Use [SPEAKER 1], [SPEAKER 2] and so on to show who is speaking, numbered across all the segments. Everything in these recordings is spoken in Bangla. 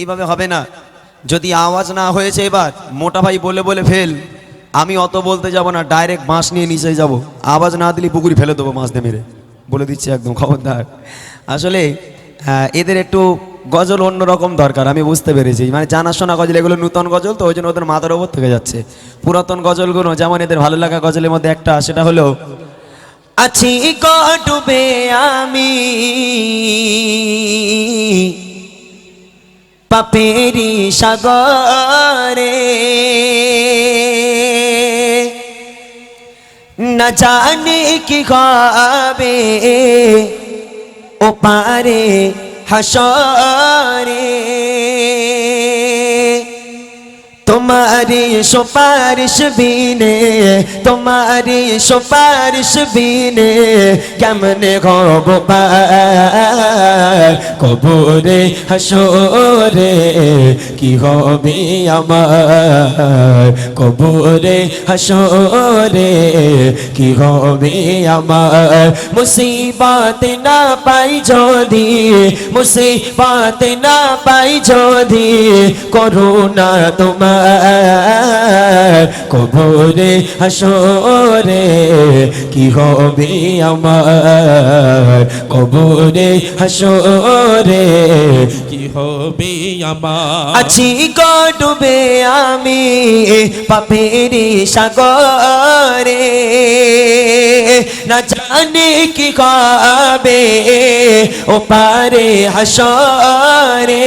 [SPEAKER 1] এইভাবে হবে না। যদি আওয়াজ না হয়েছে এবার, মোটা ভাই বলে বলে ফেল। আমি অত বলতে যাব না, ডাইরেক্ট বাঁশ নিয়ে নিচে যাব। আওয়াজ না দিলে পুকুরি ফেলে দেবো মাছ দিয়ে মেরে। বলে দিচ্ছি একদম, খবরদার। আসলে এদের একটু গজল অন্যরকম দরকার, আমি বুঝতে পেরেছি। মানে জানাশোনা গজল, এগুলো নূতন গজল, তো ওই জন্য ওদের মাথার ওপর থেকে যাচ্ছে। পুরাতন গজলগুলো, যেমন এদের ভালো লাগা গজলের মধ্যে একটা, সেটা হলো, আছি ডুবে আমি। পাপেরি সাগরে। না জানে কি হবে ও পারে হাসরে। তোমারি সুপারিশ বিনে, তোমারি সুপারিশ বিনে, কেমনে হব কবরে হাসরে কি হবে আমার? কবরে হাসরে কি হবে আমার? মুসিবত না পাই যদি, মুসিবত না পাই যদি, করুণা তোমার কবরে হাসরে কি হবে আমার? কবরে হাসরে
[SPEAKER 2] কি হবে আমার?
[SPEAKER 1] আছি ডুবে আমি পাপেরি সাগরে, না জানে কি হবে ও পারে হাসরে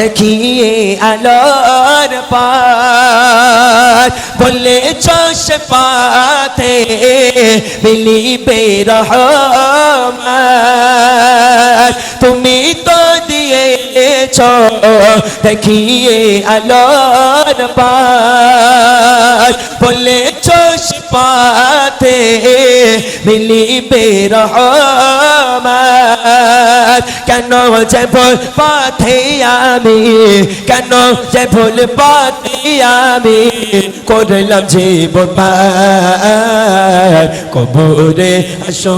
[SPEAKER 1] দেখিয়ে আলোর পার বলেছ সে পাতে মিলিবে রহমান তুমি তো দিয়েছ দেখিয়ে আলোর পার বলেছ সে পাতে মিলিবে রহমান কেন যে ভুল পথে আমি কেন যে ভুল পথে আমি করলাম জীবন কবরে আসো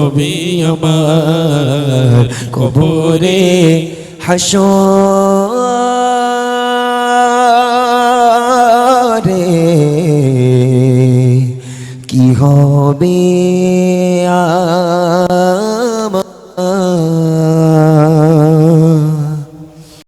[SPEAKER 1] হবে আমার কবরে হাসরে কি হবে আ